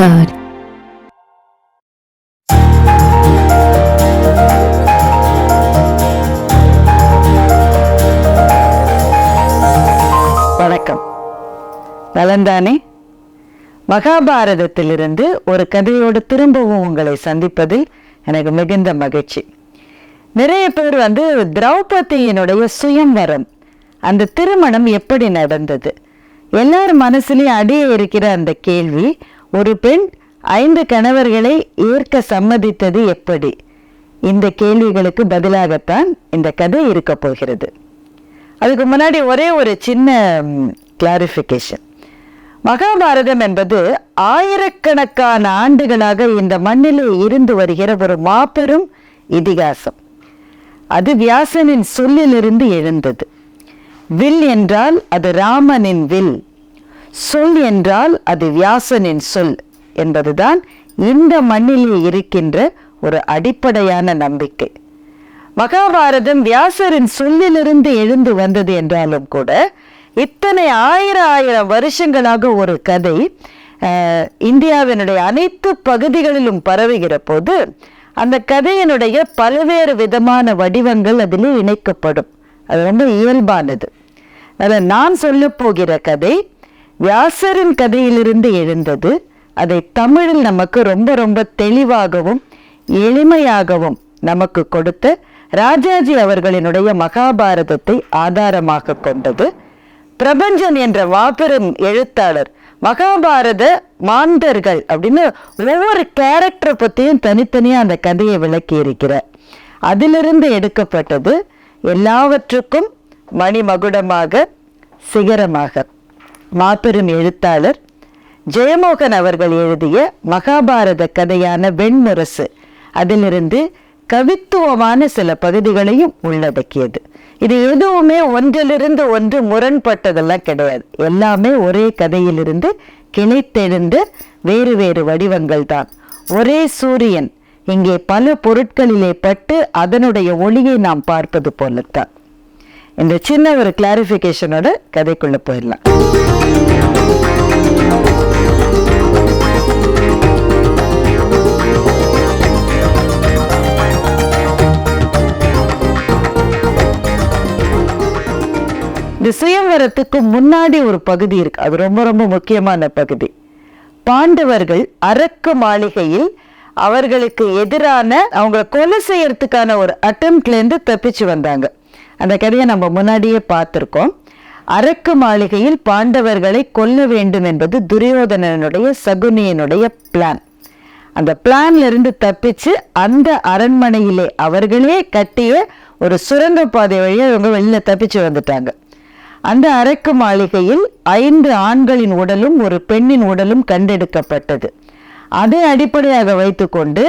God. வணக்கம். நலந்தானே? மகாபாரதத்திலிருந்து ஒரு கதையோடு திரும்பவும் உங்களை சந்திப்பதில் எனக்கு மிகுந்த மகிழ்ச்சி. நிறைய பேர் வந்து திரௌபதியினுடைய சுயம்வரம் அந்த திருமணம் எப்படி நடந்தது? எல்லார் மனசுலையும் அடியே இருக்கிற அந்த கேள்வி ஒரு பெண் ஐந்து கணவர்களை ஏற்க சம்மதித்தது எப்படி? இந்த கேள்விகளுக்கு பதிலாகத்தான் இந்த கதை இருக்க போகிறது. அதுக்கு முன்னாடி ஒரே ஒரு சின்ன கிளாரிஃபிகேஷன் மகாபாரதம் என்பது ஆயிரக்கணக்கான ஆண்டுகளாக இந்த மண்ணிலே இருந்து வருகிற ஒரு மாபெரும் இதிகாசம். அது வியாசனின் சொல்லிலிருந்து எழுந்தது. வில் என்றால் அது ராமனின் வில். சொல் என்றால் அது வியாசனின் சொல் என்பதுதான் இந்த மண்ணிலே இருக்கின்ற ஒரு அடிப்படையான நம்பிக்கை. மகாபாரதம் வியாசரின் சொல்லிலிருந்து எழுந்து வந்தது என்றாலும் கூட இத்தனை ஆயிரம் ஆயிரம் வருஷங்களாக ஒரு கதை இந்தியாவினுடைய அனைத்து பகுதிகளிலும் பரவுகிற போது அந்த கதையினுடைய பல்வேறு விதமான வடிவங்கள் அதில் இணைக்கப்படும். அது ரொம்ப இயல்பானது. அதில் நான் சொல்ல போகிற கதை வியாசரின் கதையிலிருந்து எழுந்தது. அதை தமிழில் நமக்கு ரொம்ப ரொம்ப தெளிவாகவும் எளிமையாகவும் நமக்கு கொடுத்த ராஜாஜி அவர்களினுடைய மகாபாரதத்தை ஆதாரமாக கொண்டது. பிரபஞ்சன் என்ற மாபெரும் எழுத்தாளர் மகாபாரத மாந்தர்கள் அப்படின்னு ஒவ்வொரு கேரக்டரை பற்றியும் தனித்தனியாக அந்த கதையை விளக்கி இருக்கிறார் அதிலிருந்து எடுக்கப்பட்டது எல்லாவற்றுக்கும் மணிமகுடமாக சிகரமாக. மாபெரும் எழுத்தாளர் ஜெயமோகன் அவர்கள் எழுதிய மகாபாரத கதையான வெண்முரசு. அதிலிருந்து கவித்துவமான சில பகுதிகளையும் உள்ளடக்கியது. இது எதுவுமே ஒன்றிலிருந்து ஒன்று முரண்பட்டதெல்லாம் கிடையாது. எல்லாமே ஒரே கதையிலிருந்து கிளைத்தெழுந்த வேறு வேறு வடிவங்கள் தான் ஒரே சூரியன் இங்கே பல பொருட்களிலே பட்டு அதனுடைய ஒளியை நாம் பார்ப்பது போலத்தான். இந்த சின்ன ஒரு கிளாரிஃபிகேஷனோட கதைக்குள்ள போயிடலாம். இந்த சுயம்வரத்துக்கு முன்னாடி ஒரு பகுதி இருக்கு. அது ரொம்ப ரொம்ப முக்கியமான பகுதி. பாண்டவர்கள் அரக்கு மாளிகையில் அவர்களுக்கு எதிரான அவங்களை கொலை செய்யறதுக்கான ஒரு அட்டம்ப்ட்ல இருந்து தப்பிச்சு வந்தாங்க. அந்த கதையை நம்ம முன்னாடியே பார்த்துருக்கோம். அரக்கு மாளிகையில் பாண்டவர்களை கொல்ல வேண்டும் என்பது துரியோதனனுடைய சகுனியனுடைய பிளான் அந்த பிளான்ல இருந்து தப்பிச்சு அந்த அரண்மனையிலே அவர்களே கட்டிய ஒரு சுரங்கப்பாதை வழியாக இவங்க வெளியில் தப்பிச்சு வந்துட்டாங்க. அந்த அரக்கு மாளிகையில் ஐந்து ஆண்களின் உடலும் ஒரு பெண்ணின் உடலும் கண்டெடுக்கப்பட்டது. அதை அடிப்படையாக வைத்துக்கொண்டு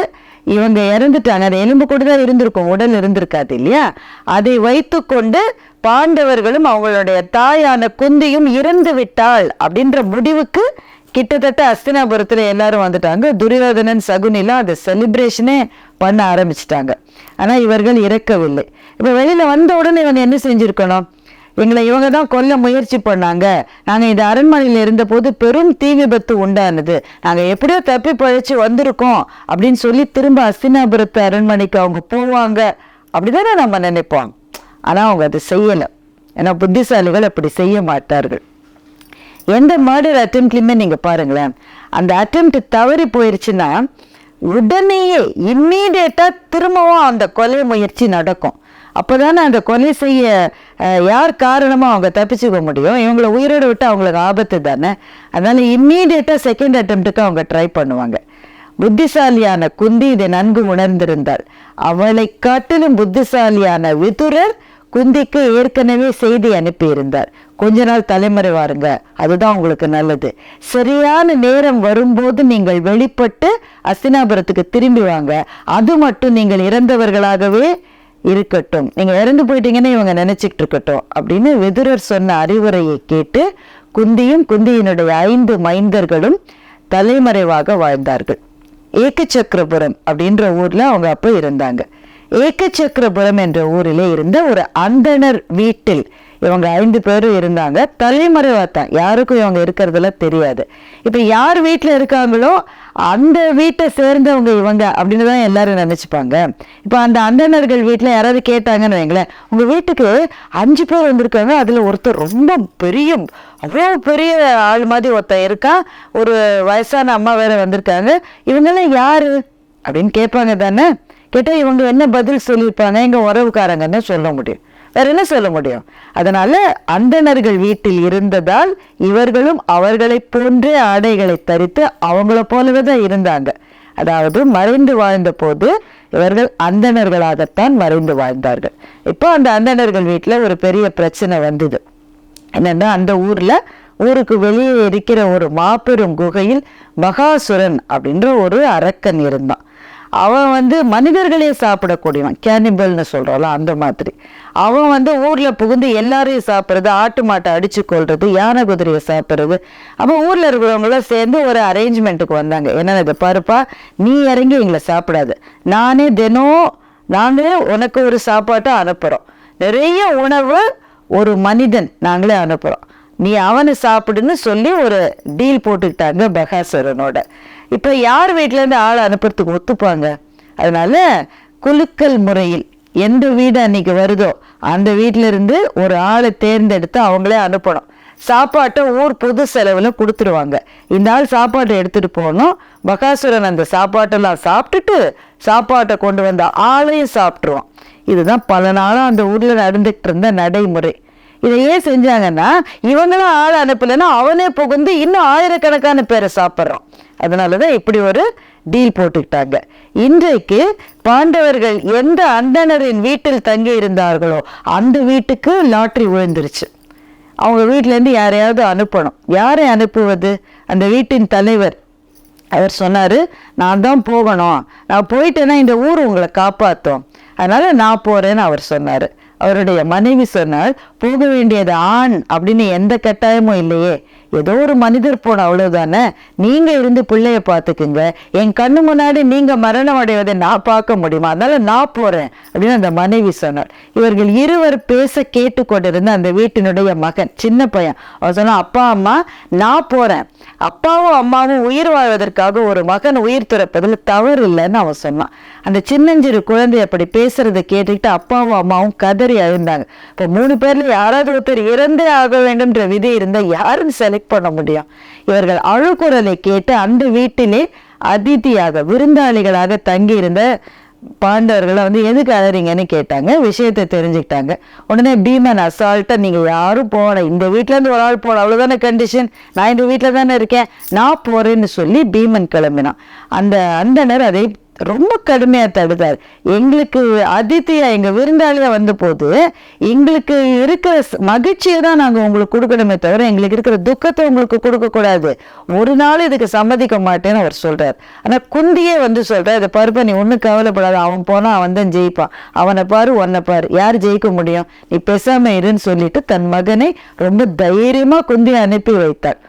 இவங்க இறந்துட்டாங்க. அந்த எலும்பு கூட தான் இருந்திருக்கும் உடல் இருந்திருக்காது இல்லையா? அதை வைத்துக்கொண்டு பாண்டவர்களும் அவங்களுடைய தாயான குந்தியும் இறந்து விட்டாள் அப்படின்ற முடிவுக்கு கிட்டத்தட்ட அஸ்தினாபுரத்தில் எல்லாரும் வந்துட்டாங்க. துரியோதனன் சகுனிலாம் அதை செலிப்ரேஷனே பண்ண ஆரம்பிச்சிட்டாங்க. ஆனால் இவர்கள் இறக்கவில்லை. இப்போ வெளியில் வந்த உடனே இவங்க என்ன செஞ்சுருக்கணும்? எங்களை இவங்க தான் கொல்ல முயற்சி பண்ணாங்க. நாங்கள் இந்த அரண்மனையில் இருந்தபோது பெரும் தீ விபத்து உண்டானது. நாங்கள் எப்படியோ தப்பி பழைச்சு வந்திருக்கோம். அப்படின்னு சொல்லி திரும்ப அஸ்தினாபுரத்து அரண்மனைக்கு அவங்க போவாங்க. அப்படிதானே நம்ம நினைப்போம். ஆனால் அவங்க அதை செய்யலை. ஏன்னா புத்திசாலிகள் அப்படி செய்ய மாட்டார்கள். எந்த மர்டர் அட்டம்ப்ட்லையுமே நீங்கள் பாருங்களேன். அந்த அட்டம்ப்ட் தவறி போயிடுச்சுன்னா உடனேயே இம்மீடியட்டாக திரும்பவும் அந்த கொலை முயற்சி நடக்கும். அப்போதானே அந்த கொலை செய்ய யார் காரணமோ அவங்க தப்பிச்சுக்க முடியும். இவங்களை உயிரோடு விட்டு அவங்களுக்கு ஆபத்து தானே? அதனால் இம்மீடியட்டாக செகண்ட் அட்டம்ப்ட்டுக்கு அவங்க ட்ரை பண்ணுவாங்க. புத்திசாலியான குந்தி இதை நன்கு உணர்ந்திருந்தாள். அவளை காட்டிலும் புத்திசாலியான விதுரர் குந்திக்கு ஏற்கனவே செய்தி அனுப்பியிருந்தார். கொஞ்ச நாள் தலைமறைவாருங்க அதுதான் உங்களுக்கு நல்லது. சரியான நேரம் வரும்போது நீங்கள் வெளிப்பட்டு அஸ்தினாபுரத்துக்கு திரும்பி வாங்க. அது மட்டும் நீங்கள் இறந்தவர்களாகவே இருக்கட்டும். நீங்கள் இறந்து போயிட்டீங்கன்னு இவங்க நினச்சிக்கிட்டு இருக்கட்டும் அப்படின்னு விதுரர் சொன்ன அறிவுரையை கேட்டு குந்தியும் குந்தியினுடைய ஐந்து மைந்தர்களும் தலைமறைவாக வாழ்ந்தார்கள். ஏக்கச்சக்கரபுரம் அப்படின்ற ஊரில் அவங்க அப்போ இருந்தாங்க. ஏக்கச்சக்கரபுரம் என்ற ஊரிலே இருந்த ஒரு அந்தணர் வீட்டில் இவங்க ஐந்து பேரும் இருந்தாங்க. தலைமறைவா தான் யாருக்கும் இவங்க இருக்கிறதுல தெரியாது. இப்போ யார் வீட்டில் இருக்காங்களோ அந்த வீட்டை சேர்ந்தவங்க இவங்க அப்படின்னு தான் எல்லாரும் நினச்சிப்பாங்க. இப்போ அந்த அந்தனர்கள் வீட்டில் யாராவது கேட்டாங்கன்னு வைங்களேன். உங்கள் வீட்டுக்கு அஞ்சு பேர் வந்திருக்காங்க. அதில் ஒருத்தர் ரொம்ப பெரிய அவ்வளோ பெரிய ஆள் மாதிரி ஒருத்தன் இருக்கான் ஒரு வயசான அம்மா வேற வந்திருக்காங்க. இவங்கெல்லாம் யார்? அப்படின்னு கேட்பாங்க தானே? கேட்டால் இவங்க என்ன பதில் சொல்லியிருப்பாங்க? எங்கள் உறவுக்காரங்கன்னு சொல்ல முடியும். வேற என்ன சொல்ல முடியும்? அதனால அந்தணர்கள் வீட்டில் இருந்ததால் இவர்களும் அவர்களைப் போன்றே ஆடைகளை தரித்து அவங்கள போலவே தான் இருந்தாங்க. அதாவது மறைந்து வாழ்ந்த போது இவர்கள் அந்தணர்களாகத்தான் மறைந்து வாழ்ந்தார்கள். இப்போ அந்த அந்தணர்கள் வீட்டில் ஒரு பெரிய பிரச்சனை வந்தது. என்னென்னா அந்த ஊரில் ஊருக்கு வெளியே இருக்கிற ஒரு மாபெரும் குகையில் மகாசுரன் அப்படின்ற ஒரு அரக்கன் இருந்தான். அவன் வந்து மனிதர்களே சாப்பிடக்கூடியவன். கேனிபல்னு சொல்றோம்ல அந்த மாதிரி. அவன் வந்து ஊரில் புகுந்து எல்லாரையும் சாப்பிட்றது ஆட்டு மாட்டை அடித்து கொள்வது யானை குதிரையை சாப்பிட்றது. அப்போ ஊரில் இருக்கிறவங்களாம் சேர்ந்து ஒரு அரேஞ்ச்மெண்ட்டுக்கு வந்தாங்க. என்னென்ன இது? பாருப்பா நீ இறங்கி எங்களை சாப்பிடாது. நானே தினம் நாங்களே உனக்கு ஒரு சாப்பாட்டை அனுப்புகிறோம் நிறைய உணவு ஒரு மனிதன் நாங்களே அனுப்புகிறோம் நீ அவனை சாப்பிடுன்னு சொல்லி ஒரு டீல் போட்டுக்கிட்டாங்க பெகாசுரனோட. இப்போ யார் வீட்டிலேருந்து ஆள் அனுப்புறதுக்கு ஒத்துப்பாங்க? அதனால குலுக்கல் முறையில் எந்த வீடு அன்னைக்கு வருதோ அந்த வீட்டில இருந்து ஒரு ஆளை தேர்ந்தெடுத்து அவங்களே அனுப்பணும். சாப்பாட்டை ஊர் பொது செலவில் கொடுத்துருவாங்க. இந்த ஆள் சாப்பாட்டை எடுத்துகிட்டு போகணும். பகாசுரன் அந்த சாப்பாட்டெல்லாம் சாப்பிட்டுட்டு சாப்பாட்டை கொண்டு வந்த ஆளையும் சாப்பிட்ருவான் இதுதான் பல நாளாக அந்த ஊரில் நடந்துகிட்டு இருந்த நடைமுறை. இதை ஏன் செஞ்சாங்கன்னா இவங்களும் ஆள் அனுப்பலைன்னா அவனே புகுந்து இன்னும் ஆயிரக்கணக்கான பேரை சாப்பிட்றான். அதனால தான் இப்படி ஒரு டீல் போட்டுக்கிட்டாங்க. இன்றைக்கு பாண்டவர்கள் எந்த அந்தணரின் வீட்டில் தங்கி இருந்தார்களோ அந்த வீட்டுக்கு லாட்ரி விழுந்துருச்சு. அவங்க வீட்டிலேருந்து யாரையாவது அனுப்பணும். யாரை அனுப்புவது? அந்த வீட்டின் தலைவர். அவர் சொன்னார் நான் தான் போகணும். நான் போயிட்டேன்னா இந்த ஊர் உங்களை காப்பாற்றும் அதனால் நான் போகிறேன்னு அவர் சொன்னார். அவருடைய மனைவி சொன்னால் போக வேண்டியது ஆண் அப்படின்னு எந்த கட்டாயமும் இல்லையே. ஏதோ ஒரு மனிதர் போன அவ்வளவுதானே? நீங்க இருந்து பிள்ளைய பார்த்துக்குங்க. என் கண்ணு முன்னாடி நீங்க மரணம் அடைவதை நான் பார்க்க முடியுமா? அதனால நான் போறேன் அப்படின்னு அந்த மனைவி சொன்னார் இவர்கள் இருவர் பேச கேட்டுக்கொண்டிருந்த அந்த வீட்டினுடைய மகன் சின்ன பையன். அவன் சொன்னான் அப்பா அம்மா நான் போறேன். அப்பாவும் அம்மாவும் உயிர் வாழ்வதற்காக ஒரு மகன் உயிர் துறப்பதில் தவறு இல்லைன்னு அவன் சொன்னான். அந்த சின்னஞ்சிறு குழந்தை அப்படி பேசுறதை கேட்டுக்கிட்டு அப்பாவும் அம்மாவும் கதறி அழுந்தாங்க. இப்போ மூணு பேர்ல யாராவது ஒருத்தர் இறந்தே ஆக வேண்டும்ன்ற விதி இருந்தால் யாருன்னு செலக்ட் பண்ண முடியும். இவர்கள் அழுகுரலை கேட்டு அந்த வீட்டிலே அதிதியாக விருந்தாளிகளாக தங்கியிருந்த பாண்டவர்களை வந்து எதுக்கு அழறீங்கன்னு கேட்டாங்க. விஷயத்தை தெரிஞ்சுக்கிட்டாங்க. உடனே பீமன் அசால்ட்டா நீங்க யாரும் போகல. இந்த வீட்ல இருந்து ஒரு ஆள் போகல. அவ்வளோதானே கண்டிஷன் நான் இந்த வீட்டில் தானே இருக்கேன். நான் போறேன்னு சொல்லி பீமன் கிளம்பினான். அந்த அந்தனர் அதை ரொம்ப கடுமையாக தடுத்தார். எங்களுக்கு அதித்தியா எங்கள் விருந்தாளியாக வந்த போது எங்களுக்கு இருக்கிற மகிழ்ச்சியை தான் நாங்கள் உங்களுக்கு கொடுக்கணுமே தவிர எங்களுக்கு இருக்கிற துக்கத்தை உங்களுக்கு கொடுக்கக்கூடாது. ஒரு நாள் இதுக்கு சம்மதிக்க மாட்டேன்னு அவர் சொல்கிறார் ஆனால் குந்தியே வந்து சொல்கிறார் இதை பாருப்பா நீ ஒன்றும் கவலைப்படாது. அவன் போனால் அவன் தான் ஜெயிப்பான். அவனை பாரு உன்னை பாரு. யார் ஜெயிக்க முடியும்? நீ பெசாமல் இருன்னு சொல்லிட்டு தன் மகனை ரொம்ப தைரியமாக குந்தியை அனுப்பி வைத்தார்.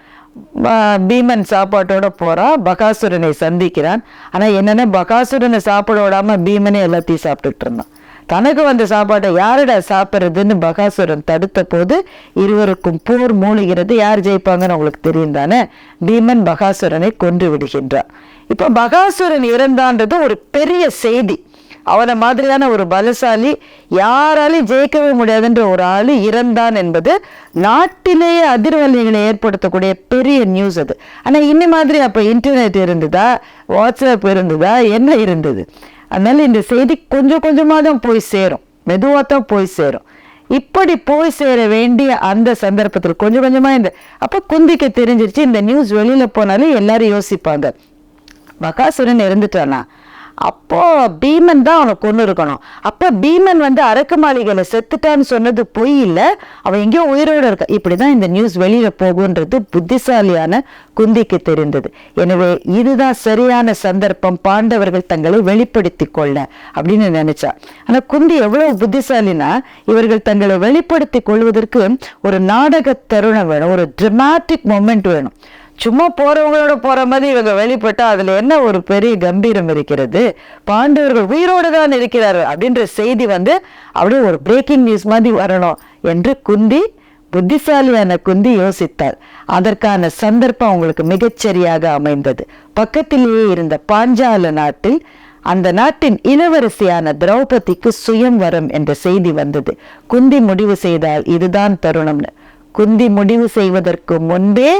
பீமன் சாப்பாட்டோட போகிறான் பகாசுரனை சந்திக்கிறான். ஆனால் என்னென்ன பகாசுரனை சாப்பிட விடாமல் பீமனே எல்லாத்தையும் சாப்பிட்டுட்டு இருந்தான். தனக்கு வந்த சாப்பாட்டை யாருடா சாப்பிட்றதுன்னு பகாசுரன் தடுத்த போது இருவருக்கும் போர் மூழ்கிறது யார் ஜெயிப்பாங்கன்னு உங்களுக்கு தெரியும் தானே? பீமன் பகாசுரனை கொன்று விடுகின்றான் இப்போ பகாசுரன் இறந்தான்றது ஒரு பெரிய செய்தி. அவனை மாதிரியான ஒரு பலசாலி யாராலையும் ஜெயிக்கவே முடியாதுன்ற ஒரு ஆள் இறந்தான் என்பது நாட்டிலேயே அதிர்வலைகளை ஏற்படுத்தக்கூடிய பெரிய நியூஸ் அது. ஆனால் இன்னி மாதிரி அப்போ இன்டர்நெட் இருந்ததா? வாட்ஸ்அப் இருந்ததா? என்ன இருந்தது? அதனால இந்த செய்தி கொஞ்சம் கொஞ்சமாக தான் போய் சேரும். மெதுவாக தான் போய் சேரும். இப்படி போய் சேர வேண்டிய அந்த சந்தர்ப்பத்தில் கொஞ்சம் கொஞ்சமாக இந்த அப்போ குந்திக்கு தெரிஞ்சிருச்சு இந்த நியூஸ் வெளியில் போனாலும் எல்லாரும் யோசிப்பாங்க. பகாசுரன் இருந்துட்டானா அப்போ பீமன் தான் அவனை கொண்டு இருக்கணும் அப்போ பீமன் வந்து அரக்கு மாளிகையில் செத்துட்டான்னு சொன்னது பொய் இல்ல. அவன் எங்கேயோ உயிரோட இருக்க. இப்படிதான் இந்த நியூஸ் வெளியில் போகுன்றது புத்திசாலியான குந்திக்கு தெரிந்தது. எனவே இதுதான் சரியான சந்தர்ப்பம். பாண்டவர்கள் தங்களை வெளிப்படுத்தி கொள்ள அப்படின்னு நினைச்சா. ஆனால் குந்தி எவ்வளவு புத்திசாலினா இவர்கள் தங்களை வெளிப்படுத்தி கொள்வதற்கு ஒரு நாடக தருணம் வேணும். ஒரு ட்ரமாட்டிக் மொமெண்ட் வேணும். சும்மா போறவங்களோட போற மாதிரி இவங்க வெளிப்பட்டா அதுல என்ன ஒரு பெரிய கம்பீரம் இருக்கிறது? பாண்டவர்கள் உயிரோடு தான் இருக்கிறார்கள் அப்படின்ற செய்தி வந்து அப்படியே ஒரு பிரேக்கிங் நியூஸ் மாதிரி வரணும் என்று குந்தி புத்திசாலியான குந்தி யோசித்தாள். அதற்கான சந்தர்ப்பம் அவங்களுக்கு மிகச்சரியாக அமைந்தது. பக்கத்திலேயே இருந்த பாஞ்சால நாட்டில் அந்த நாட்டின் இளவரசியான திரௌபதிக்கு சுயம்வரம் என்ற செய்தி வந்தது. குந்தி முடிவு செய்தால் இதுதான் தருணம்னு. குந்தி முடிவு செய்வதற்கு முன்பே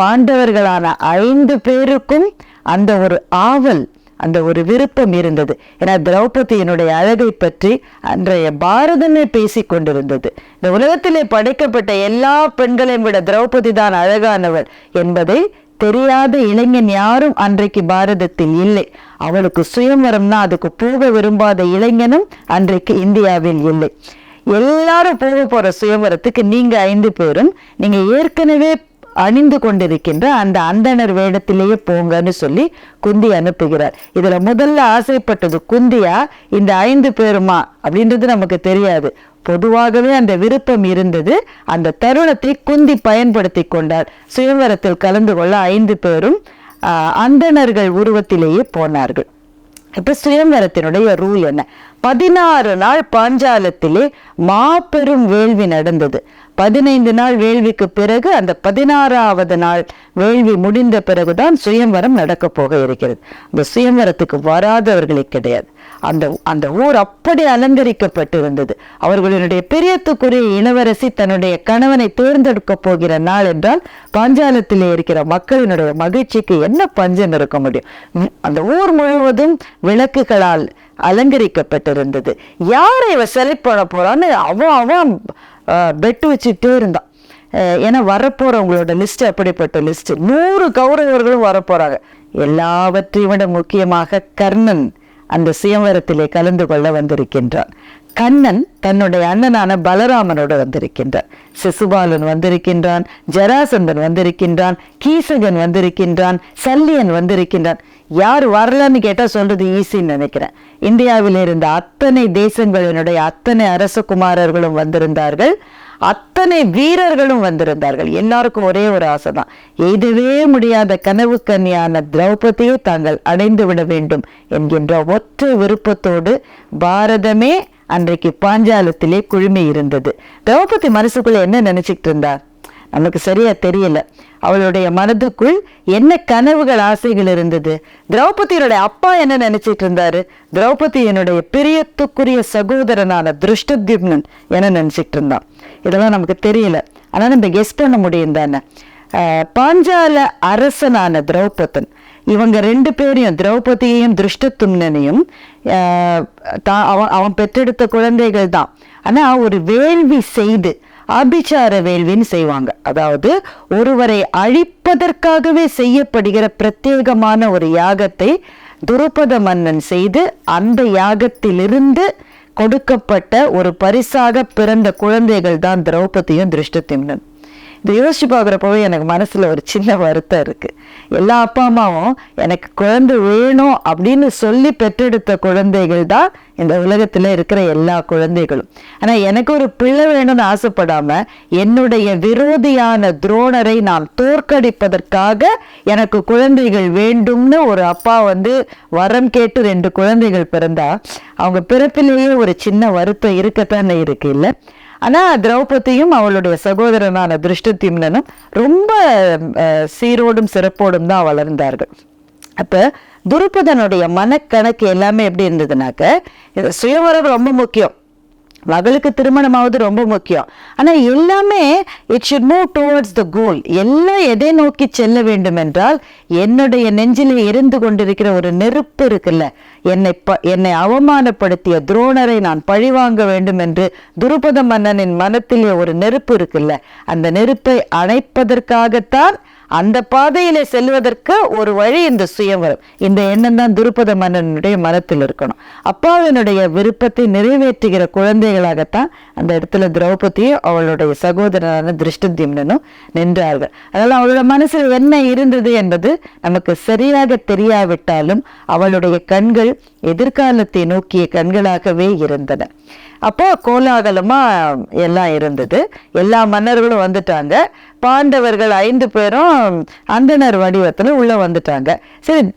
பாண்டவர்களான ஐந்து பேருக்கும் அந்த ஒரு ஆவல் அந்த ஒரு விருப்பம் இருந்தது. ஏன்னா திரௌபதியினுடைய அழகை பற்றி அன்றைய பாரதமே பேசிக் கொண்டிருந்தது. இந்த உலகத்திலே படைக்கப்பட்ட எல்லா பெண்களையும் விட திரௌபதி தான் அழகானவள் என்பதை தெரியாத இளைஞன் யாரும் அன்றைக்கு பாரதத்தில் இல்லை. அவளுக்கு சுயம்வரம்னா அதுக்கு போக விரும்பாத இளைஞனும் அன்றைக்கு இந்தியாவில் இல்லை. எல்லாரும் போக போற சுயம்வரத்துக்கு நீங்க ஐந்து பேரும் நீங்க ஏற்கனவே அணிந்து கொண்டிருக்கின்ற அந்த அந்தணர் வேடத்திலேயே போங்கன்னு சொல்லி குந்தி அனுப்புகிறார். இதுல முதல்ல ஆசைப்பட்டது குந்தியா இந்த ஐந்து பேருமா அப்படின்றது நமக்கு தெரியாது. பொதுவாகவே அந்த விருப்பம் இருந்தது அந்த தருணத்தை குந்தி பயன்படுத்தி கொண்டார். சுயம்வரத்தில் கலந்து கொள்ள ஐந்து பேரும் அந்தணர்கள் உருவத்திலேயே போனார்கள். இப்போ சுயம்வரத்தினுடைய ரூல் என்ன? பதினாறு நாள் பாஞ்சாலத்திலே மாபெரும் வேள்வி நடந்தது. பதினைந்து நாள் வேள்விக்கு பிறகு அந்த பதினாறாவது நாள் வேள்வி முடிந்த பிறகுதான் சுயம்வரம் நடக்க போக இருக்கிறது. அந்த சுயம்வரத்துக்கு வராதவர்களே கிடையாது. அந்த அந்த ஊர் அப்படி அலங்கரிக்கப்பட்டிருந்தது. அவர்களுடைய பெரியத்துக்குரிய இளவரசி தன்னுடைய கணவனை தேர்ந்தெடுக்க போகிற நாள் என்றால் பாஞ்சாலத்திலே இருக்கிற மக்களினுடைய மகிழ்ச்சிக்கு என்ன பஞ்சம் இருக்க முடியும்? அந்த ஊர் முழுவதும் விளக்குகளால் அலங்கரிக்கப்பட்டிருந்தது. யாரை இவ செலக்ட் பண்ண போறான்னு அவன் அவன் பெட்டு வச்சுட்டே இருந்தான். ஏன்னா வரப்போறவங்களோட லிஸ்ட் அப்படிப்பட்ட லிஸ்ட். நூறு கௌரவர்களும் வரப்போறாங்க. எல்லாவற்றையும் விட முக்கியமாக கர்ணன் அந்த சுயம்பரத்திலே கலந்து கொள்ள வந்திருக்கின்றான். கண்ணன் தன்னுடைய அண்ணனான பலராமனோடு வந்திருக்கின்றான். சிசுபாலன் வந்திருக்கின்றான் ஜராசந்தன் வந்திருக்கின்றான் கீசகன் வந்திருக்கின்றான் சல்லியன் வந்திருக்கின்றான். யார் வரலன்னு கேட்டா சொல்றது ஈஸின்னு நினைக்கிறேன். இந்தியாவில் இருந்த அத்தனை தேசங்களினுடைய அத்தனை அரசகுமாரர்களும் வந்திருந்தார்கள். அத்தனை வீரர்களும் வந்திருந்தார்கள். எல்லாருக்கும் ஒரே ஒரு ஆசை தான் எய்தவே முடியாத கனவு கன்னியான திரௌபதியை தாங்கள் அடைந்து விட வேண்டும் என்கின்ற ஒற்றை விருப்பத்தோடு பாரதமே அன்றைக்கு பாஞ்சாலத்திலே குழுமி இருந்தது. திரௌபதி மனசுக்குள்ள என்ன நினைச்சிட்டு இருந்தா நமக்கு சரியாக தெரியல. அவளுடைய மனதுக்குள் என்ன கனவுகள் ஆசைகள் இருந்தது? திரௌபதியோட அப்பா என்ன நினைச்சிட்டு இருந்தாரு? திரௌபதியினுடைய பிரியத்துக்குரிய சகோதரனான திருஷ்டத்யும்னன் என்ன நினைச்சிட்டு இருந்தான்? இதெல்லாம் நமக்கு தெரியல. ஆனால் நம்ம கெஸ் பண்ண முடியும் தானே? பாஞ்சால அரசனான திரௌபதன். இவங்க ரெண்டு பேரையும் திரௌபதியையும் திருஷ்டத்தும்னனையும் தான் அவன் அவன் பெற்றெடுத்த குழந்தைகள் தான். ஆனால் ஒரு வேள்வி செய்து அபிச்சார வேள்வின்னு செய்வாங்க. அதாவது ஒருவரை அழிப்பதற்காகவே செய்யப்படுகிற பிரத்யேகமான ஒரு யாகத்தை துருபத மன்னன் செய்து அந்த யாகத்திலிருந்து கொடுக்கப்பட்ட ஒரு பரிசாக பிறந்த குழந்தைகள் தான் திரௌபதியும் திருஷ்டத்திம்னன் இதை யோசிச்சு பார்க்குறப்பவே எனக்கு மனசுல ஒரு சின்ன வருத்தம் இருக்கு. எல்லா அப்பா அம்மாவும் எனக்கு குழந்தை வேணும் அப்படின்னு சொல்லி பெற்றெடுத்த குழந்தைகள் தான் இந்த உலகத்துல இருக்கிற எல்லா குழந்தைகளும். ஆனால் எனக்கு ஒரு பிள்ளை வேணும்னு ஆசைப்படாம என்னுடைய விரோதியான துரோணரை நான் தோற்கடிப்பதற்காக எனக்கு குழந்தைகள் வேண்டும்னு ஒரு அப்பா வந்து வரம் கேட்டு ரெண்டு குழந்தைகள் பிறந்தா அவங்க பிறப்பிலேயே ஒரு சின்ன வருத்தம் இருக்கத்தானே இருக்கு இல்லை? ஆனா திரௌபதியும் அவளுடைய சகோதரனான திருஷ்டத்யும்னனும் ரொம்ப அஹ், சீரோடும் சிறப்போடும் தான் வளர்ந்தார்கள். அப்ப துருபதனுடைய மனக்கணக்கு எல்லாமே எப்படி இருந்ததுனாக்க இது சுயவரம் ரொம்ப முக்கியம். மகளுக்கு திருமணமாவது ரொம்ப முக்கியம். ஆனால் எல்லாமே it should move towards the goal எல்லாம் எதை நோக்கி செல்ல வேண்டும் என்றால் என்னுடைய நெஞ்சில் இருந்து கொண்டிருக்கிற ஒரு நெருப்பு இருக்குல்ல என்னை ப என்னை அவமானப்படுத்திய துரோணரை நான் பழிவாங்க வேண்டும் என்று துருபத மன்னனின் மனத்திலே ஒரு நெருப்பு இருக்குல்ல அந்த நெருப்பை அணைப்பதற்காகத்தான் அந்த பாதையில் செல்வதற்கு ஒரு வழி இந்த சுயவரம் இந்த எண்ணம் தான் துருபத மன்னனுடைய மனத்தில் இருக்கணும். அப்பாவினுடைய விருப்பத்தை நிறைவேற்றுகிற குழந்தைகளாகத்தான் அந்த இடத்துல திரௌபதியும் அவளுடைய சகோதரனான திருஷ்டத்யும்னனும் நின்றார்கள். அதனால் அவளோட மனசில் என்ன இருந்தது என்பது நமக்கு சரியாக தெரியாவிட்டாலும் அவளுடைய கண்கள் எதிர்காலத்தை நோக்கிய கண்களாகவே இருந்தன. அப்போது கோலாகலமாக எல்லாம் இருந்தது. எல்லா மன்னர்களும் வந்துட்டாங்க. பாண்டவர்கள் ஐந்து பேரும் அந்தனர் வடிவத்தில் உள்ளே வந்துட்டாங்க. சரி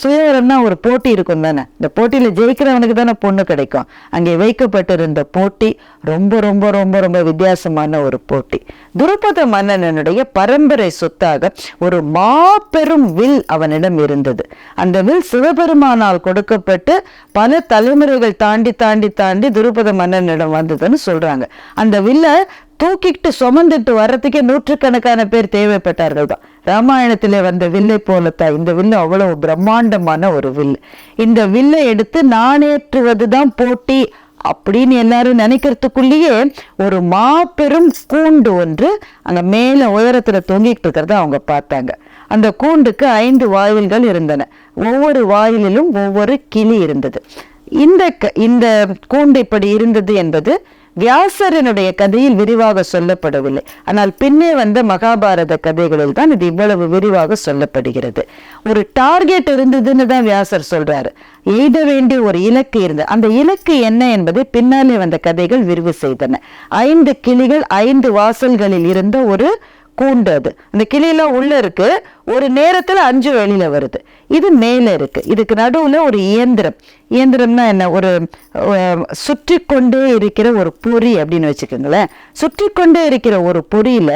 சுயவரம்னா ஒரு போட்டி இருக்கும் தானே? இந்த போட்டியில் ஜெயிக்கிறவனுக்கு தானே பொண்ணு கிடைக்கும். அங்கே வைக்கப்பட்டிருந்த போட்டி ரொம்ப ரொம்ப ரொம்ப ரொம்ப வித்தியாசமான ஒரு போட்டி. துருபத மன்னனுடைய பரம்பரை சொத்தாக ஒரு மாபெரும் வில் அவனிடம் இருந்தது. அந்த வில் சிவபெருமானால் கொடுக்கப்பட்டு பல தலைமுறைகள் தாண்டி தாண்டி தாண்டி துருபத மன்னனிடம் வந்ததுன்னு சொல்றாங்க. அந்த வில்லை தூக்கிட்டு சுமந்துட்டு வர்றதுக்கே நூற்றுக்கணக்கான பேர் தேவைப்பட்டார்கள் தான் ராமாயணத்திலே வந்த வில்லை போலத்தான் இந்த வில்லு அவ்வளவு பிரம்மாண்டமான ஒரு வில்லு. இந்த வில்லை எடுத்து நாணேற்றுவது தான் போட்டி அப்படின்னு எல்லாரும் நினைக்கிறதுக்குள்ளேயே ஒரு மாபெரும் கூண்டு ஒன்று அங்கே மேல உயரத்துல தொங்கிட்டு இருக்கிறத அவங்க பார்த்தாங்க. அந்த கூண்டுக்கு ஐந்து வாயில்கள் இருந்தன. ஒவ்வொரு வாயிலிலும் ஒவ்வொரு கிளி இருந்தது. இந்த க- இந்த கூண்டு இப்படி இருந்தது என்பது வியாசரனுடைய கதையில் விரிவாக சொல்லப்படவில்லை. ஆனால் பின்னே வந்த மகாபாரத கதைகளில் தான் இது இவ்வளவு விரிவாக சொல்லப்படுகிறது. ஒரு டார்கெட் இருந்ததுன்னு தான் வியாசர் சொல்றாரு. எய்த வேண்டிய ஒரு இலக்கு இருந்தது. அந்த இலக்கு என்ன என்பதை பின்னாலே வந்த கதைகள் விரிவு செய்தன. ஐந்து கிளிகள் ஐந்து வாசல்களில் இருந்த ஒரு கூண்டு அது அந்த கிளியெல்லாம் உள்ளே இருக்குது ஒரு நேரத்தில் அஞ்சு வெளியில் வருது. இது மேலே இருக்குது இதுக்கு நடுவில் ஒரு இயந்திரம். இயந்திரம்னா என்ன? ஒரு சுற்றி கொண்டே இருக்கிற ஒரு பொறி அப்படின்னு வச்சுக்கோங்களேன். சுற்றி கொண்டே இருக்கிற ஒரு பொறியில்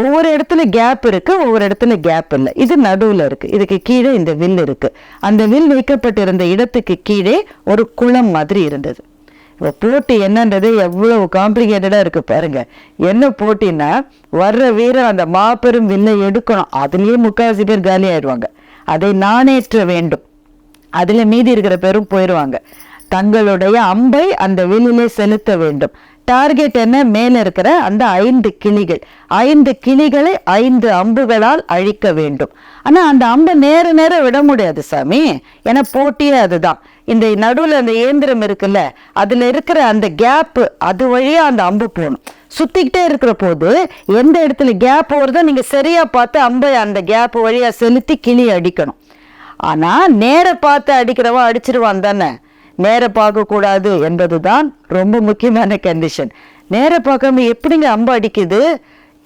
ஒவ்வொரு இடத்துல கேப் இருக்குது ஒவ்வொரு இடத்துல கேப் இல்லை. இது நடுவில் இருக்குது இதுக்கு கீழே இந்த வில் இருக்குது அந்த வில் வைக்கப்பட்டிருந்த இடத்துக்கு கீழே ஒரு குளம் மாதிரி இருந்தது. போட்டி என்னன்றது எவ்வளவு காம்ப்ளிகேட்டடாக இருக்கு பாருங்க. என்ன போட்டின்னா வர்ற வீரர் அந்த மாபெரும் வில்லை எடுக்கணும். அதுலயே முக்காவாசி பேர் காலி ஆயிடுவாங்க. அதை நாணேற்ற வேண்டும். அதுல மீதி இருக்கிற பேரும் போயிடுவாங்க. தங்களுடைய அம்பை அந்த வில்லிலே செலுத்த வேண்டும். டார்கெட் என்ன? மேல இருக்கிற அந்த ஐந்து கிளிகள். ஐந்து கிளிகளை ஐந்து அம்புகளால் அழிக்க வேண்டும். ஆனா அந்த அம்பை நேர நேரம் விட முடியாது சாமி. ஏன்னா போட்டியே அதுதான். இந்த நடுவில் அந்த இயந்திரம் இருக்குல்ல அதில் இருக்கிற அந்த கேப்பு அது வழியாக அந்த அம்பு போகணும். சுற்றிக்கிட்டே இருக்கிற போது எந்த இடத்துல கேப் வருதோ நீங்கள் சரியாக பார்த்து அம்பை அந்த கேப் வழியாக செலுத்தி கிளி அடிக்கணும். ஆனால் நேர பார்த்து அடிக்கிறவன் அடிச்சிருவான் தானே. நேர பார்க்கக்கூடாது என்பது தான் ரொம்ப முக்கியமான கண்டிஷன் நேர பார்க்காம எப்படிங்க அம்பு அடிக்குது?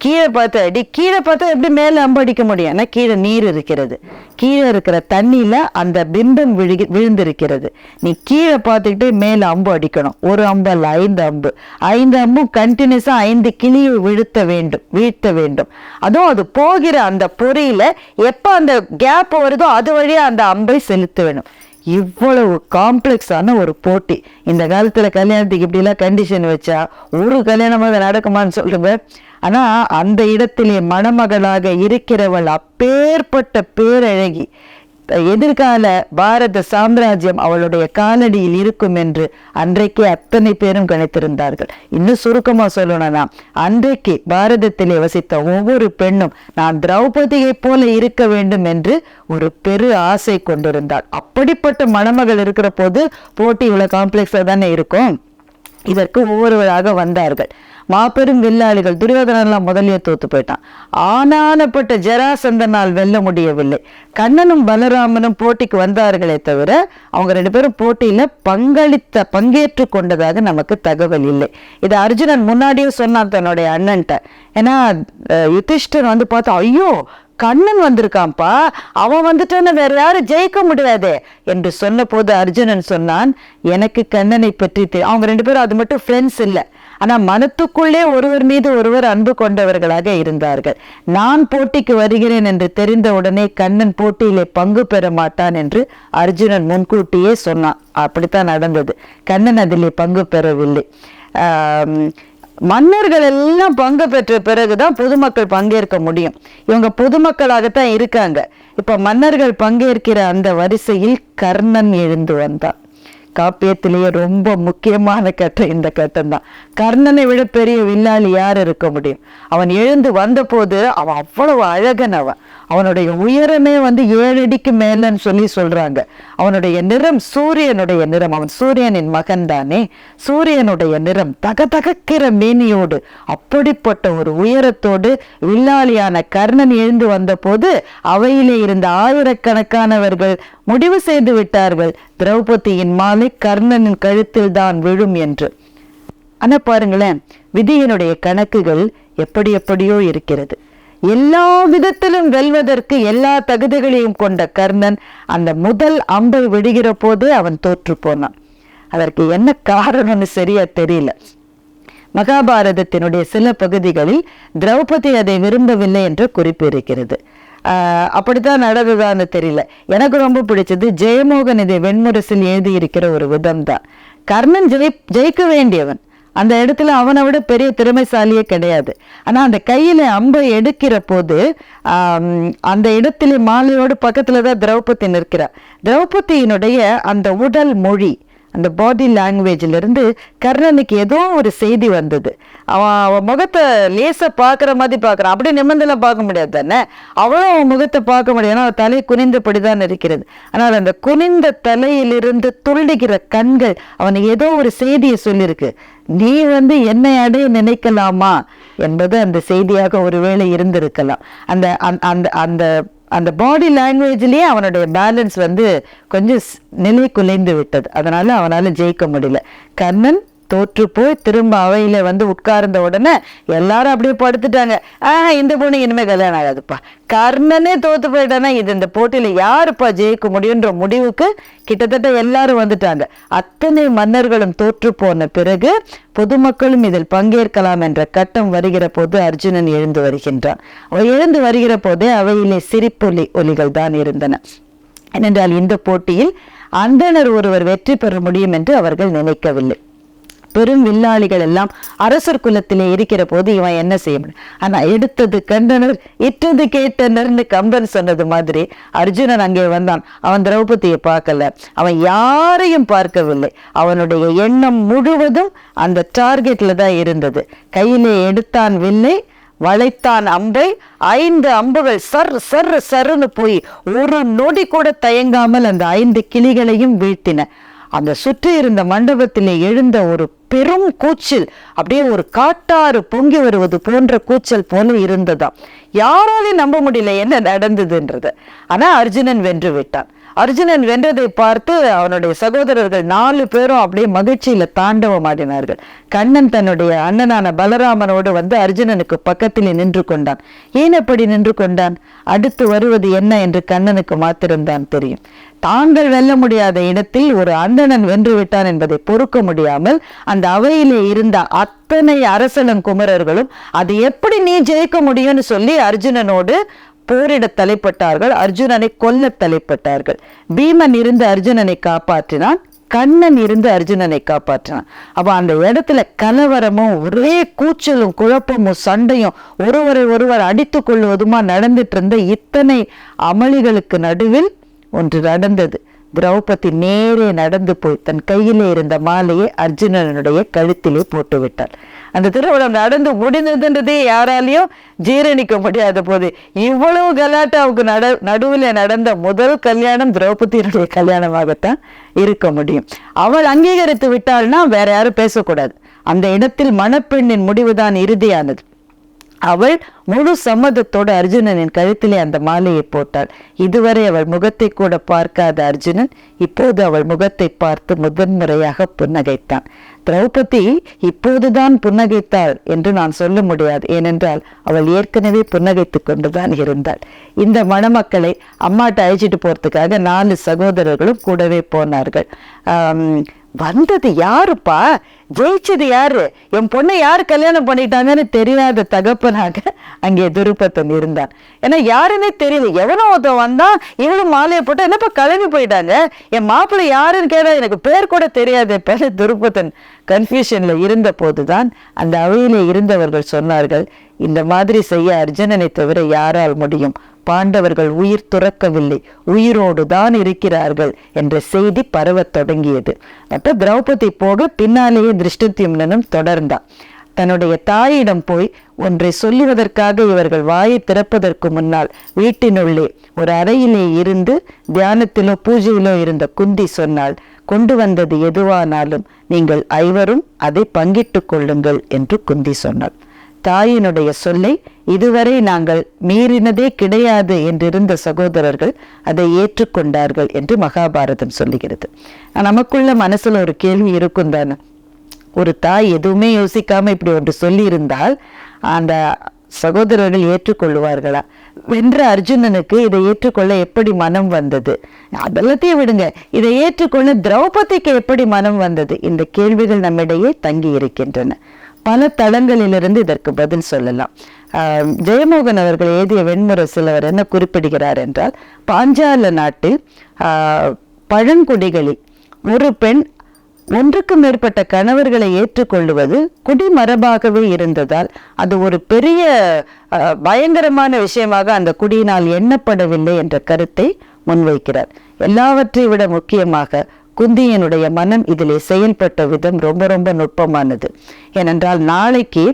கீழே பார்த்து அடி கீழே பார்த்தா எப்படி மேலே அம்பு அடிக்க முடியும்? ஏன்னா கீழே நீர் இருக்கிறது. கீழே இருக்கிற தண்ணியில் அந்த பிம்பம் விழுகி விழுந்திருக்கிறது. நீ கீழே பார்த்துக்கிட்டு மேலே அம்பு அடிக்கணும். ஒரு அம்பு அல்ல ஐந்து அம்பு. ஐந்து அம்பும் கண்டினியூஸாக ஐந்து கிளியை வீழ்த்த வேண்டும் வீழ்த்த வேண்டும். அதுவும் அது போகிற அந்த பொறியில் எப்போ அந்த கேப் வருதோ அது வழியாக அந்த அம்பை செலுத்த வேணும் இவ்வளவு காம்ப்ளெக்ஸான ஒரு போட்டி. இந்த காலத்துல கல்யாணத்துக்கு இப்படிலாம் கண்டிஷன் வச்சா ஒரு கல்யாணமாக நடக்குமான்னு சொல்லுங்க. ஆனா அந்த இடத்திலே மணமகளாக இருக்கிறவள் அப்பேற்பட்ட பேரழகி எதிர்கால பாரத சாம்ராஜ்யம் அவளுடைய காலடியில் இருக்கும் என்று அன்றைக்கே அத்தனை பேரும் கணித்திருந்தார்கள் இன்னும் சுருக்கமா சொல்லணும்னா அன்றைக்கு பாரதத்திலே வசித்த ஒவ்வொரு பெண்ணும் நான் திரௌபதியைப் போல இருக்க வேண்டும் என்று ஒரு பெரு ஆசை கொண்டிருந்தாள். அப்படிப்பட்ட மணமகள் இருக்கிற போது போட்டி இவ்வளவு காம்ப்ளெக்ஸா தானே இருக்கும்? இதற்கு ஒவ்வொருவராக வந்தார்கள். மாபெரும் வில்லாளிகள் துரியோதனெல்லாம் முதலியே தோத்து போயிட்டான். ஆனானப்பட்ட ஜராசந்தனால் வெல்ல முடியவில்லை. கண்ணனும் பலராமனும் போட்டிக்கு வந்தார்களே தவிர அவங்க ரெண்டு பேரும் போட்டியில் பங்களித்த பங்கேற்று கொண்டதாக நமக்கு தகவல் இல்லை. இது அர்ஜுனன் முன்னாடியே சொன்னான் தன்னுடைய அண்ணன்ட்ட. ஏன்னா யுதிஷ்டர் வந்து பார்த்தா ஐயோ கண்ணன் வந்திருக்கான்ப்பா. அவன் வந்துட்டான்னு வேற யாரும் ஜெயிக்க முடியாதே? என்று சொன்ன போது அர்ஜுனன் சொன்னான் எனக்கு கண்ணனை பற்றி தெரி-" அவங்க ரெண்டு பேரும் அது மட்டும் ஃப்ரெண்ட்ஸ் இல்லை. ஆனால் மனத்துக்குள்ளே ஒருவர் மீது ஒருவர் அன்பு கொண்டவர்களாக இருந்தார்கள். நான் போட்டிக்கு வருகிறேன் என்று தெரிந்த உடனே கண்ணன் போட்டியிலே பங்கு பெற மாட்டான் என்று அர்ஜுனன் முன்கூட்டியே சொன்னான். அப்படித்தான் நடந்தது. கண்ணன் அதிலே பங்கு பெறவில்லை. மன்னர்கள் எல்லாம் பங்கு பெற்ற பிறகுதான் பொதுமக்கள் பங்கேற்க முடியும். இவங்க பொதுமக்களாகத்தான் இருக்காங்க. இப்ப மன்னர்கள் பங்கேற்கிற அந்த வரிசையில் கர்ணன் எழுந்து வந்தான். காப்பியத்திலேயே ரொம்ப முக்கியமான கட்டம் இந்த கட்டம் தான் கர்ணனை விட பெரிய வில்லாளி யார் இருக்க முடியும்? அவன் எழுந்து வந்தபோது அவன் அவ்வளவு அழகன் அவன். அவனுடைய உயரமே வந்து ஏழு அடிக்கு மேலன்னு சொல்லி சொல்கிறாங்க அவனுடைய நிறம் சூரியனுடைய நிறம். அவன் சூரியனின் மகன் தானே. சூரியனுடைய நிறம் தக தகக்கிற மேனியோடு அப்படிப்பட்ட ஒரு உயரத்தோடு வில்லாளியான கர்ணன் எழுந்து வந்தபோது அவையிலே இருந்த ஆயிரக்கணக்கானவர்கள் முடிவு செய்து விட்டார்கள். திரௌபதியின் மாலை கர்ணனின் கழுத்தில் தான் விழும் என்று. ஆனால் பாருங்களேன் விதியினுடைய கணக்குகள் எப்படி எப்படியோ இருக்கிறது. எல்லா விதத்திலும் வெல்வதற்கு எல்லா தகுதிகளையும் கொண்ட கர்ணன் அந்த முதல் அம்பை விடுகிற போதே அவன் தோற்று போனான். அதற்கு என்ன காரணம்னு சரியா தெரியல. மகாபாரதத்தினுடைய சில பகுதிகளில் திரௌபதி அதை விரும்பவில்லை என்று குறிப்பு இருக்கிறது ஆஹ் அப்படித்தான் நடந்ததான்னு தெரியல. எனக்கு ரொம்ப பிடிச்சது ஜெயமோகன் இதை வெண்முரசில் எழுதியிருக்கிற ஒரு விதம் தான் கர்ணன் ஜெய் ஜெயிக்க வேண்டியவன். அந்த இடத்துல அவனை விட பெரிய திறமைசாலியே கிடையாது. ஆனால் அந்த கையில் அம்பை எடுக்கிற போது அந்த இடத்துல மாலையோடு பக்கத்தில் தான் திரௌபதி நிற்கிறார். திரௌபதியினுடைய அந்த உடல் மொழி அந்த பாடி லாங்குவேஜிலிருந்து கர்ணனுக்கு ஏதோ ஒரு செய்தி வந்தது. அவன் அவன் முகத்தை லேசாக பார்க்குற மாதிரி பார்க்குறான். அப்படியே நிமிர்ந்தெல்லாம் பார்க்க முடியாது தானே? அவளும் அவன் முகத்தை பார்க்க முடியாது ஏன்னா அவன் தலை குனிந்தபடிதான் இருக்கிறது. ஆனால் அந்த குனிந்த தலையிலிருந்து துள்ளுகிற கண்கள் அவனுக்கு ஏதோ ஒரு செய்தியை சொல்லியிருக்கு. நீ வந்து என்னை அடைய நினைக்கலாமா? என்பது அந்த செய்தியாக ஒருவேளை இருந்திருக்கலாம். அந்த அந்த- அந்த அந்த பாடி லாங்குவேஜ்லேயே அவனுடைய பேலன்ஸ் வந்து கொஞ்சம் ஸ்- நிலை குலைந்து விட்டது. அதனால் அவனால் ஜெயிக்க முடியல. கர்ணன் தோற்று போய் திரும்ப அவையில் வந்து உட்கார்ந்த உடனே எல்லாரும் அப்படியே படுத்துட்டாங்க. ஆஹ் இந்த பொண்ணு இனிமே கல்யாணம் ஆகாதுப்பா. கர்ணனே தோத்து போயிட்டானா? இது இந்த போட்டியில் யாருப்பா ஜெயிக்க முடியுன்ற முடிவுக்கு கிட்டத்தட்ட எல்லாரும் வந்துட்டாங்க. அத்தனை மன்னர்களும் தோற்று போன பிறகு பொதுமக்களும் இதில் பங்கேற்கலாம் என்ற கட்டம் வருகிற போது அர்ஜுனன் எழுந்து வருகின்றான். அவன் எழுந்து வருகிற போதே அவையிலே சிரிப்பொலி ஒலிகள் தான் இருந்தன. ஏனென்றால் இந்த போட்டியில் அந்தனர் ஒருவர் வெற்றி பெற முடியும் என்று அவர்கள் நினைக்கவில்லை. பெரும் வில்லாளிகள் எல்லாம் அரசர் குலத்திலே இருக்கிற போது இவன் என்ன செய்ய முடியும்? ஆனா எடுத்தது கண்டனர் இட்டது கேட்டனர்னு கம்பன் சொன்னது மாதிரி அர்ஜுனன் அங்கே வந்தான். அவன் திரௌபதியை பார்க்கல. அவன் யாரையும் பார்க்கவில்லை. அவனுடைய எண்ணம் முழுவதும் அந்த டார்கெட்ல தான் இருந்தது. கையிலே எடுத்தான் வில்லை வளைத்தான் அம்பை ஐந்து அம்புகள் சர் சர் சர்னு போய் ஒரு நொடி கூட தயங்காமல் அந்த ஐந்து கிளிகளையும் வீழ்த்தின. அந்த சுற்றி இருந்த மண்டபத்திலே எழுந்த ஒரு பெரும் கூச்சல் அப்படியே ஒரு காட்டாறு பொங்கி வருவது போன்ற கூச்சல் போல இருந்ததாம் யாராலையும் நம்ப முடியல என்ன நடந்ததுன்றது. ஆனா அர்ஜுனன் வென்று விட்டான். அர்ஜுனன் வென்றதை பார்த்து அவனுடைய சகோதரர்கள் நாலு பேரும் அப்படியே மகிழ்ச்சியில தாண்டவம் ஆடினார்கள். கண்ணன் தன்னுடைய அண்ணனான பலராமனோடு வந்து அர்ஜுனனுக்கு பக்கத்திலே நின்று கொண்டான். ஏன் அப்படி நின்று கொண்டான்? அடுத்து வருவது என்ன என்று கண்ணனுக்கு மாத்திரம்தான் தெரியும். தாங்கள் வெல்ல முடியாத இடத்தில் ஒரு அந்தணன் வென்று விட்டான் என்பதை பொறுக்க முடியாமல் அந்த அவையிலே இருந்த அத்தனை அரசலங்குமரர்களும் அது எப்படி நீ ஜெயிக்க முடியும்னு சொல்லி அர்ஜுனனோடு போரிட தலைப்பட்டார்கள். அர்ஜுனனை கொல்ல தலைப்பட்டார்கள். பீமன் இருந்து அர்ஜுனனை காப்பாற்றினான். கண்ணன் இருந்து அர்ஜுனனை காப்பாற்றினான். அப்போ அந்த இடத்துல கலவரமும் ஒரே கூச்சலும் குழப்பமும் சண்டையும் ஒருவரை ஒருவர் அடித்து கொள்வதுமா நடந்துட்டு இருந்த இத்தனை அமளிகளுக்கு நடுவில் ஒன்று நடந்தது. திரௌபதி நேரே நடந்து போய் தன் கையிலே இருந்த மாலையை அர்ஜுனனுடைய கழுத்திலே போட்டுவிட்டாள். அந்த திருவிழம் நடந்து முடிந்ததுன்றதே யாராலையும் ஜீரணிக்க முடியாத போது இவ்வளவு கலாட்டாவுக்கு நட நடுவில் நடந்த முதல் கல்யாணம் திரௌபதியினுடைய கல்யாணமாகத்தான் இருக்க முடியும். அவள் அங்கீகரித்து விட்டாள்னா வேற யாரும் பேசக்கூடாது. அந்த இடத்தில் மணப்பெண்ணின் முடிவுதான் இறுதியானது. அவள் முழு சம்மதத்தோடு அர்ஜுனனின் கழுத்திலே அந்த மாலையை போட்டாள். இதுவரை அவள் முகத்தை கூட பார்க்காத அர்ஜுனன் இப்போது அவள் முகத்தை பார்த்து முதன்முறையாக புன்னகைத்தான். திரௌபதி இப்போதுதான் புன்னகைத்தாள் என்று நான் சொல்ல முடியாது. ஏனென்றால் அவள் ஏற்கனவே புன்னகைத்துக் கொண்டுதான் இருந்தாள். இந்த மணமக்களை அம்மாட்ட அழைச்சிட்டு போறதுக்காக நாலு சகோதரர்களும் கூடவே போனார்கள். வந்தது யாருப்பா? ஜெயிச்சது யாரு? என் பொண்ணை யார் கல்யாணம் பண்ணிட்டாங்கன்னு தெரியாத தகப்பனாக அங்கே துருப்பத்தன் இருந்தான். ஏன்னா யாருன்னே தெரியல. எவனோ ஒருத்தன் வந்தான் இவனும் மாலையை போட்டு என்னப்பா கிளம்பி போயிட்டாங்க? என் மாப்பிள்ளை யாருன்னு கேட்டா எனக்கு பேர் கூட தெரியாது பேர் துருப்பத்தன். கன்ஃபியூஷன்ல இருந்த போதுதான் அந்த அவையிலே இருந்தவர்கள் சொன்னார்கள் இந்த மாதிரி செய்ய அர்ஜுனனை தவிர யாரால் முடியும்? பாண்டவர்கள் உயிர் துறக்கவில்லை. உயிரோடு தான் இருக்கிறார்கள் என்ற செய்தி பரவத் தொடங்கியது. அப்ப திரௌபதி போக பின்னாலேயே திருஷ்டத்யும்னனும் தொடர்ந்தான். தன்னுடைய தாயிடம் போய் ஒன்றை சொல்லுவதற்காக இவர்கள் வாயை திறப்பதற்கு முன்னால் வீட்டினுள்ளே ஒரு அறையிலே இருந்து தியானத்திலோ பூஜையிலோ இருந்த குந்தி சொன்னால் கொண்டு வந்தது எதுவானாலும் நீங்கள் ஐவரும் அதை பங்கிட்டுக் கொள்ளுங்கள் என்று குந்தி சொன்னாள். தாயினுடைய சொல்லை இதுவரை நாங்கள் மீறினதே கிடையாது என்றிருந்த சகோதரர்கள் அதை ஏற்றுக்கொண்டார்கள் என்று மகாபாரதம் சொல்லுகிறது. நமக்குள்ள மனசுல ஒரு கேள்வி இருக்கும் தானே. ஒரு தாய் எதுவுமே யோசிக்காம இப்படி ஒன்று சொல்லி இருந்தால் அந்த சகோதரர்கள் ஏற்றுக்கொள்வார்களா? வென்ற அர்ஜுனனுக்கு இதை ஏற்றுக்கொள்ள எப்படி மனம் வந்தது? அதெல்லாத்தையும் விடுங்க. இதை ஏற்றுக்கொள்ள திரௌபதிக்கு எப்படி மனம் வந்தது? இந்த கேள்விகள் நம்மிடையே தங்கி இருக்கின்றன. பல தளங்களிலிருந்து இதற்கு பதில் சொல்லலாம். ஜெயமோகன் அவர்கள் எழுதிய வெண்முரசில் சிலவர் என்ன குறிப்பிடுகிறார் என்றால் பாஞ்சால நாட்டில் ஆஹ் பழங்குடிகளில் ஒரு பெண் ஒன்றுக்கு மேற்பட்ட கணவர்களை ஏற்றுக்கொள்வது குடிமரபாகவே இருந்ததால் அது ஒரு பெரிய அஹ், பயங்கரமான விஷயமாக அந்த குடியினால் எண்ணப்படவில்லை என்ற கருத்தை முன்வைக்கிறார். எல்லாவற்றை விட முக்கியமாக குந்தியனுடைய மனம் இதிலே செயல்பட்ட விதம் ரொம்ப ரொம்ப நுட்பமானது. ஏனென்றால் நாளைக்கு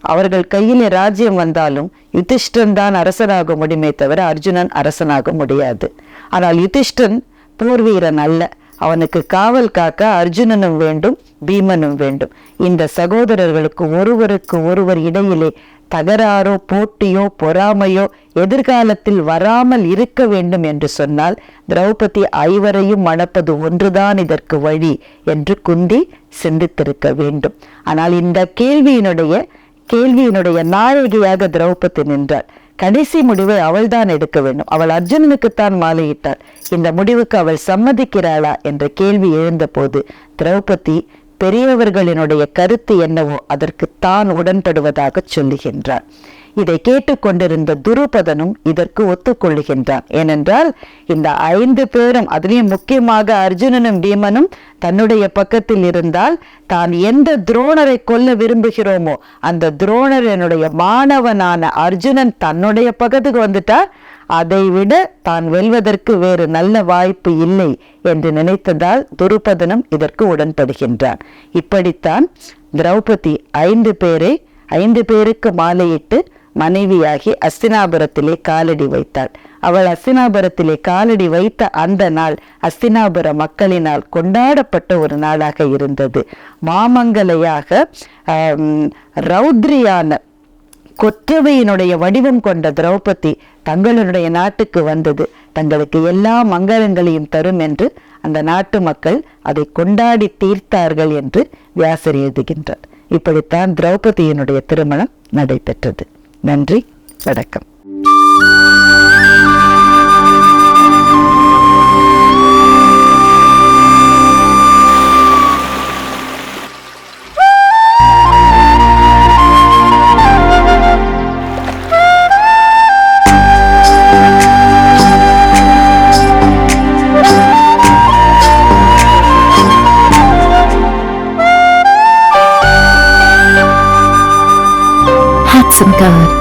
அவர்கள் கையிலே ராஜ்யம் வந்தாலும் யுதிஷ்டன் தான் அரசனாக முடியுமே தவிர அர்ஜுனன் அரசனாக முடியாது. ஆனால் யுதிஷ்டன் போர் வீரன் அல்ல. அவனுக்கு காவல் காக்க அர்ஜுனனும் வேண்டும் பீமனும் வேண்டும். இந்த சகோதரர்களுக்கு ஒருவருக்கு ஒருவர் இடையிலே தகராறோ போட்டியோ பொறாமையோ எதிர்காலத்தில் வராமல் இருக்க வேண்டும் என்று சொன்னால் திரௌபதி ஐவரையும் மணப்பது ஒன்றுதான் இதற்கு வழி என்று குந்தி சிந்தித்திருக்க வேண்டும். ஆனால் இந்த கேள்வியினுடைய கேள்வியினுடைய நாயகியாக திரௌபதி நின்றாள். கடைசி முடிவை அவள்தான் எடுக்க வேண்டும். அவள் அர்ஜுனனுக்குத்தான் மாலையிட்டாள். இந்த முடிவுக்கு அவள் சம்மதிக்கிறாளா என்ற கேள்வி எழுந்தபோது திரௌபதி பெரியவர்களினுடைய கருத்து என்னவோ அதற்கு தான் உடன்படுவதாக சொல்லுகின்றான் இதை கேட்டுக்கொண்டிருந்த துருபதனும் இதற்கு ஒத்துக்கொள்ளுகின்றான். ஏனென்றால் இந்த ஐந்து பேரும் அதிலையும் முக்கியமாக அர்ஜுனனும் பீமனும் தன்னுடைய பக்கத்தில் இருந்தால் தான் எந்த துரோணரை கொல்ல விரும்புகிறோமோ அந்த துரோணர் என்னுடைய மாணவனான அர்ஜுனன் தன்னுடைய பக்கத்துக்கு வந்துட்டார். அதைவிட தான் வெல்வதற்கு வேறு நல்ல வாய்ப்பு இல்லை என்று நினைத்ததால் துருபதனும் இதற்கு உடன்படுகின்றான். இப்படித்தான் திரௌபதி ஐந்து பேரை ஐந்து பேருக்கு மாலையிட்டு மனைவியாகி அஸ்தினாபுரத்திலே காலடி வைத்தாள். அவள் அஸ்தினாபுரத்திலே காலடி வைத்த அந்த நாள் அஸ்தினாபுர மக்களினால் கொண்டாடப்பட்ட ஒரு நாளாக இருந்தது. மாமங்கலையாக ரௌத்ரியான கொற்றவையினுடைய வடிவம் கொண்ட திரௌபதி தங்களுடைய நாட்டுக்கு வந்தது. தங்களுக்கு எல்லா மங்களங்களையும் தரும் என்று அந்த நாட்டு மக்கள் அதை கொண்டாடி தீர்த்தார்கள் என்று வியாசர் எழுதுகின்றார். இப்படித்தான் திரௌபதியினுடைய திருமணம் நடைபெற்றது. நன்றி வணக்கம். Awesome God.